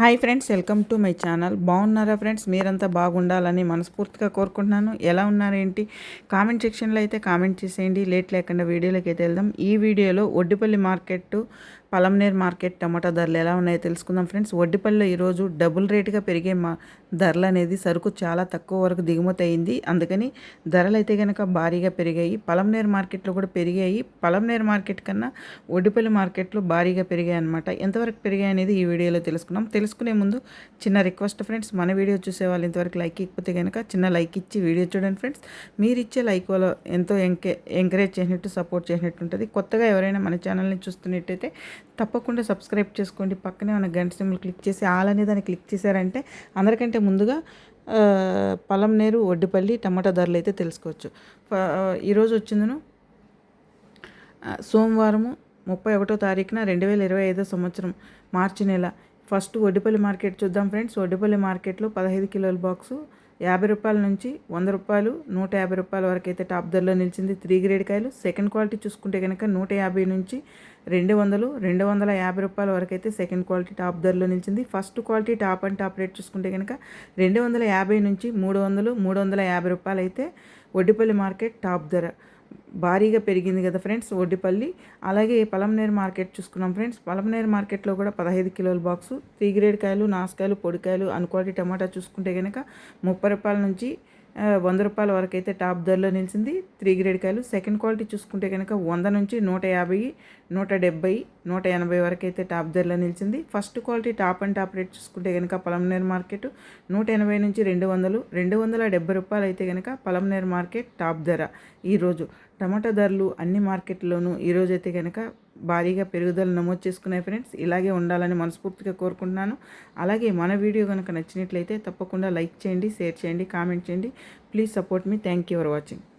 Hi friends welcome to my channel. బాగున్నారా friends? మీరంతా బాగుండాలని మనస్ఫూర్తిగా కోరుకుంటున్నాను. ఎలా ఉన్నారేంటి? కామెంట్ సెక్షన్లో అయితే కామెంట్ చేసేయండి. లేట్ లేకుండా వీడియోలోకి అయితే వెళ్దాం. ఈ వీడియోలో Oddipalli market Palamaner market tomato ధరలు ఎలా ఉన్నాయో తెలుసుకుందాం ఫ్రెండ్స్. ఒడ్డిపల్లిలో ఈరోజు డబుల్ రేటుగా పెరిగే మా ధరలు అనేది సరుకు చాలా తక్కువ వరకు దిగుమతి అయింది. అందుకని ధరలు అయితే కనుక భారీగా పెరిగాయి. పలంనేర్ మార్కెట్లో కూడా పెరిగాయి. పలంనేర్ మార్కెట్ కన్నా ఒడ్డిపల్లి మార్కెట్లో భారీగా పెరిగాయి అనమాట ఎంతవరకు పెరిగాయి అనేది ఈ వీడియోలో తెలుసుకున్నాం తెలుసుకునే ముందు చిన్న రిక్వెస్ట్ ఫ్రెండ్స్ మన వీడియో చూసే వాళ్ళు ఇంతవరకు లైక్ ఇకపోతే కనుక చిన్న లైక్ ఇచ్చి వీడియో చూడండి ఫ్రెండ్స్. మీరు ఇచ్చే లైక్ వల్ల ఎంతో ఎంకే ఎంకరేజ్ చేసినట్టు సపోర్ట్ చేసినట్టు ఉంటుంది. కొత్తగా ఎవరైనా మన ఛానల్ని చూస్తున్నట్టయితే తప్పకుండా సబ్స్క్రైబ్ చేసుకోండి. పక్కనే ఉన్న గంట సింబల్ క్లిక్ చేసి ఆల్ అనే దాన్ని క్లిక్ చేశారంటే అందరికంటే ముందుగా పొలం పలంనేరు ఒడ్డిపల్లి టమాటా ధరలు అయితే తెలుసుకోవచ్చు. ఈరోజు వచ్చిందను. సోమవారము ముప్పై ఒకటో తారీఖున రెండు వేల ఇరవై ఐదో సంవత్సరం మార్చి నెల. ఫస్ట్ ఒడ్డిపల్లి మార్కెట్ చూద్దాం ఫ్రెండ్స్. ఒడ్డిపల్లి మార్కెట్లో పదహైదు కిలోల బాక్సు యాభై రూపాయల నుంచి వంద రూపాయలు నూట యాభై రూపాయల వరకు అయితే టాప్ ధరలో నిలిచింది త్రీ గ్రేడ్ కాయలు. సెకండ్ క్వాలిటీ చూసుకుంటే కనుక నూట యాభై నుంచి రెండు వందలు రెండు వందల యాభై రూపాయల వరకు అయితే సెకండ్ క్వాలిటీ టాప్ ధరలో నిలిచింది. First quality top and top rate చూసుకుంటే కనుక రెండు వందల యాభై నుంచి మూడు వందలు మూడు వందల యాభై రూపాయలు అయితే ఒడ్డిపల్లి మార్కెట్ టాప్ ధర. భారీగా పెరిగింది కదా ఫ్రెండ్స్ ఒడ్డిపల్లి. అలాగే పలంనేరు మార్కెట్ చూసుకున్నాం ఫ్రెండ్స్. పలంనేరు మార్కెట్లో కూడా పదహైదు కిలోల బాక్సు. త్రీ గ్రేడ్ కాయలు నాసుకాయలు పొడికాయలు అన్క్వాలిటీ టమాటా చూసుకుంటే కనుక ముప్పై రూపాయల నుంచి వంద రూపాయల వరకు అయితే టాప్ ధరలో నిలిచింది. త్రీ గ్రేడ్ కాయలు. సెకండ్ క్వాలిటీ చూసుకుంటే కనుక వంద నుంచి నూట యాభై నూట డెబ్బై నూట ఎనభై వరకు అయితే టాప్ ధరలో నిలిచింది. First quality top and top rate చూసుకుంటే కనుక పలంనేరు మార్కెట్ నూట ఎనభై నుంచి రెండు వందలు రెండు వందల డెబ్బై రూపాయలు అయితే కనుక పలంనేరు మార్కెట్ టాప్ ధర. ఈరోజు టమాటా ధరలు అన్ని మార్కెట్లోనూ ఈరోజు అయితే కనుక భారీగా పెరుగుదల నమోదు చేసుకున్నాయి ఫ్రెండ్స్. ఇలాగే ఉండాలని మనస్ఫూర్తిగా కోరుకుంటున్నాను. అలాగే మన వీడియో కనుక నచ్చినట్లయితే తప్పకుండా లైక్ చేయండి షేర్ చేయండి కామెంట్ చేయండి. Please support me. Thank you for watching.